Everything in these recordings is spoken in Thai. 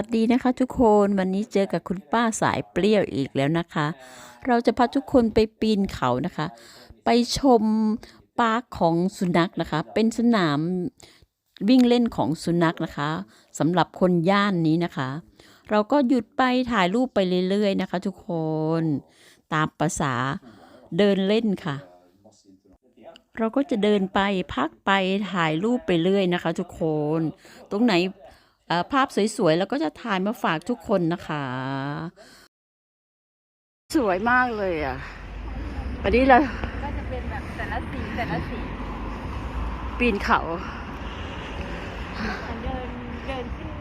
วัสดีนะคะทุกคนวันนี้เจอกับคุณป้าสายเปรี้ยวอีกแล้วนะคะ เราจะพาทุกคนไปปีนเขานะคะ ไปชมปาร์คของสุนัขนะคะ เป็นสนามวิ่งเล่นของสุนัขนะคะสำหรับคนย่านนี้นะคะ เราก็หยุดไปถ่ายรูปไปเรื่อยๆนะคะ ทุกคนตามภาษาเดินเล่นค่ะ เราก็จะเดินไปพักไปถ่ายรูปไปเรื่อยนะคะ ทุกคน ตรงไหน ภาพสวยๆ แล้วก็จะถ่ายมาฝากทุกคนนะคะ สวยมากเลยอะวันนี้เราก็จะเป็นแบบแต่ละสีแต่ละสีปีนเขาเดินเดินขึ้น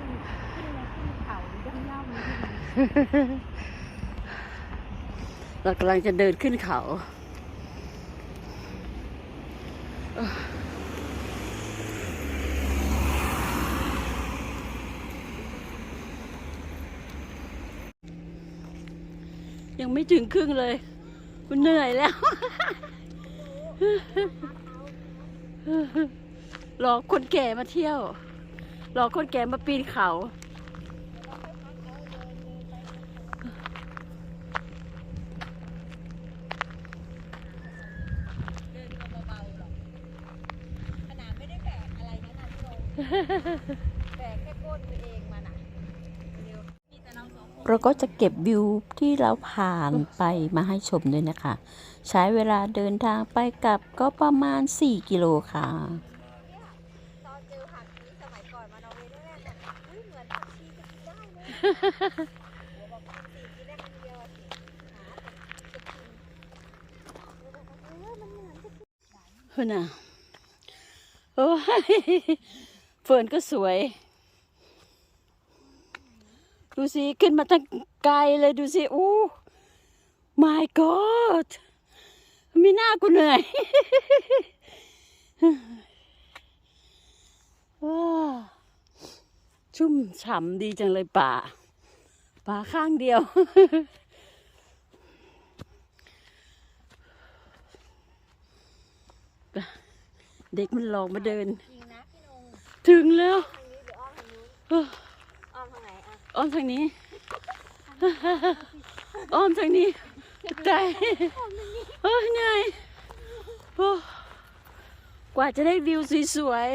ขึ้นขึ้นเขาย่ำย่ำเรากำลังจะเดินขึ้นเขา ยังไม่ถึงครึ่งเลย มันเหนื่อยแล้วรอคนแก่มาเที่ยวรอคนแก่มาปีนเขาเดินก็เบาๆหรอกขนาดไม่ได้แบกอะไรนะนะพี่ลงแบกแค่ก้นตัวเองมา เราก็จะเก็บวิวที่เราผ่านไปมาให้ชมด้วยนะคะ ใช้เวลาเดินทางไปกลับก็ประมาณ 4 กิโลค่ะเฮ้ยนะโอ้ยเฟิร์นก็สวย ดูสิ ขึ้นมาตั้งไกลเลยดูสิอู้ my god มีหน้ากูเหนื่อยว้าชุ่มฉ่ำดีจังเลยป่า ป่าข้างเดียวเด็กมันหลอกมาเดินจริงนะพี่นงถึงแล้ว อ้อมทางนี้ อ้อมทางนี้ตายเฮ้ยเหนื่อยโอ้กว่าจะได้วิวสวย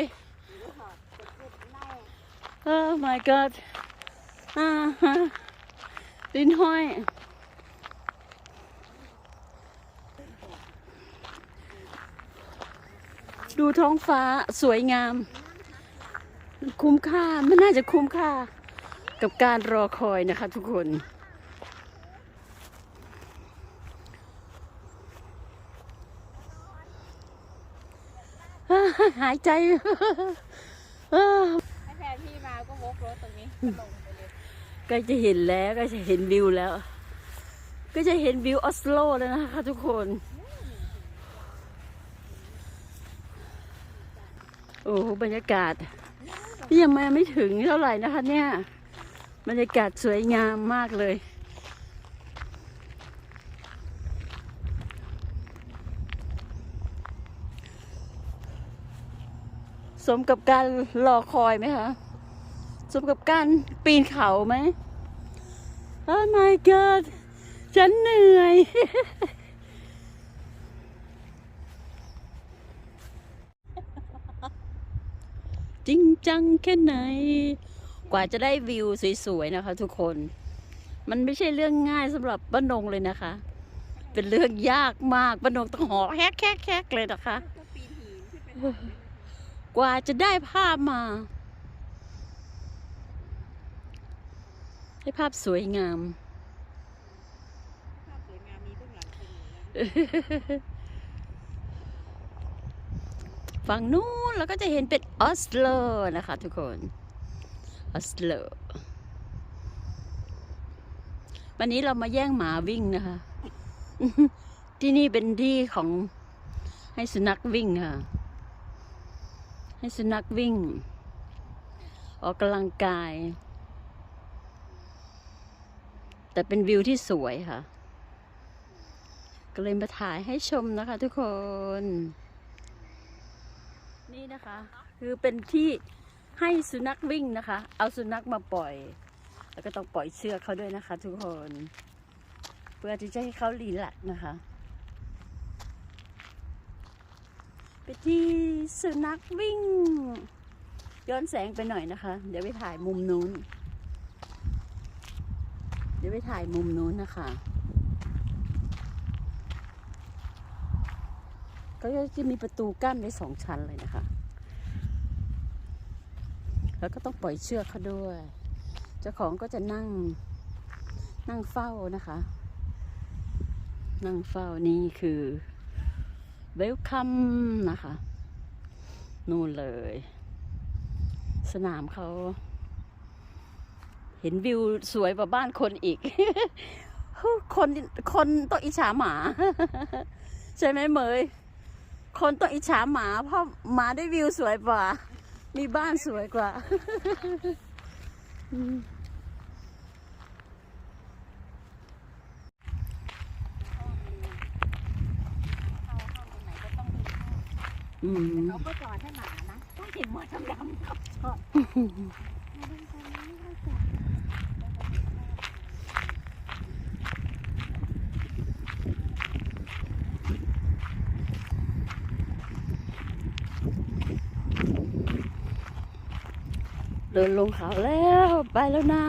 ๆโอ้ my god อ่าฮะลิ้นห้อย ดูท้องฟ้าสวยงาม คุ้มค่า มันน่าจะคุ้มค่า กับการรอคอยนะคะทุกคนอ่าหายใจอ่าให้แฟนพี่มาก็วกรถตรงนี้ก็ลงไปเลยก็จะเห็นแล้วก็จะเห็นวิวแล้ว ก็จะเห็นวิวออสโลแล้วนะคะทุกคน โอ้โหบรรยากาศยังมาไม่ถึงเท่าไหร่นะคะเนี่ย บรรยากาศสวยงามมากเลย สมกับการรอคอยไหมคะ สมกับการปีนเขาไหม Oh my god ฉันเหนื่อย จริงจังแค่ไหน กว่าจะได้วิวสวยๆนะคะ ทุกคน มันไม่ใช่เรื่องง่ายสำหรับป้านงเลยนะคะ เป็นเรื่องยากมากป้านงต้องหอแฮกแฮกแฮกเลยนะคะ กว่าจะได้ภาพมา ให้ภาพสวยงามภาพสวยงามมีเบื้องหลังฝั่งนู้นเราก็จะเห็นเป็นออสโลนะคะทุกคน ออสโลวันนี้เรามาแย่งหมาวิ่งนะคะ ที่นี่เป็นที่ของให้สุนัขวิ่งค่ะ ให้สุนัขวิ่ง ออกกำลังกาย แต่เป็นวิวที่สวยค่ะ ก็เลยมาถ่ายให้ชมนะคะทุกคน นี่นะคะ คือเป็นที่ ให้สุนัขวิ่งนะคะ เอาสุนัขมาปล่อย แล้วก็ต้องปล่อยเชือกเขาด้วยนะคะ ทุกคน เพื่อที่จะให้เขารีแลกนะคะไปที่สุนัขวิ่ง ย้อนแสงไปหน่อยนะคะ เดี๋ยวไปถ่ายมุมนู้น เดี๋ยวไปถ่ายมุมนู้นนะคะก็จะมีประตูกั้นไว้สองชั้นเลยนะคะ แล้วก็ต้องปล่อยเชือกเขาด้วย เจ้าของก็จะนั่งนั่งเฝ้านะคะ นั่งเฝ้านี่คือเวลคัมนะคะ นู่นเลย สนามเขาเห็นวิวสวยกว่าบ้านคนอีก คนคนต้องอิจฉาหมา ใช่ไหมเมย คนต้องอิจฉาหมาเพราะหมาได้วิวสวยกว่า มีบ้านสวยกว่า อืมอืมเขาก็สอนให้หมานะต้องเห็นหมวดดำๆเขาชอบมาดูตรงนี้เราจะ เดินลงเขาแล้วไปแล้วนะ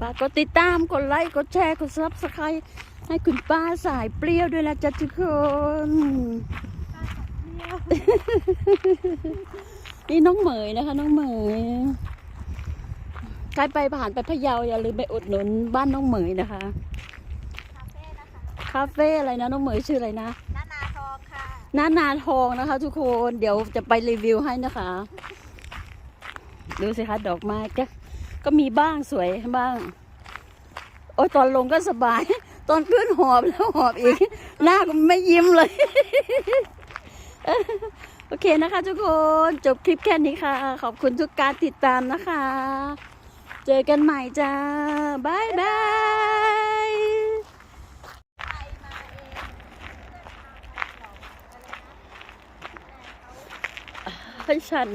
ฝากกดติดตามกดไลค์กดแชร์กดซับสไครต์ให้คุณป้าสายเปรี้ยวด้วยนะจ๊ะทุกคนนี่น้องเหมยนะคะ น้องเหมยใครไปผ่านไปพะเยาอย่าลืมไปอุดหนุนบ้านน้องเหมยนะคะ คาเฟ่นะคะคาเฟ่อะไรนะน้องเหมยชื่ออะไรนะนานาทองค่ะหน้านาทองนะคะ ทุกคนเดี๋ยวจะไปรีวิวให้นะคะ ดูสิคะดอกไม้ก็ก็มีบ้างสวยบ้าง โอ้ยตอนลงก็สบาย ตอนขึ้นหอบแล้วหอบอีก หน้าก็ไม่ยิ้มเลย โอเคนะคะ ทุกคนจบคลิปแค่นี้ค่ะ ขอบคุณทุกการติดตามนะคะ เจอกันใหม่จ้าบายบายให้ฉัน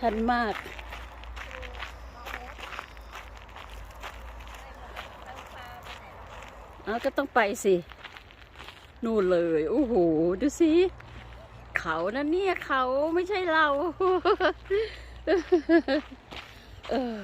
ชันมากเล็กไปหมดแล้วพาไปไหนล่ะเอาก็ต้องไปสิ นู่นเลย โอ้โห ดูสิ เขานะเนี่ย เขาไม่ใช่เรา เออ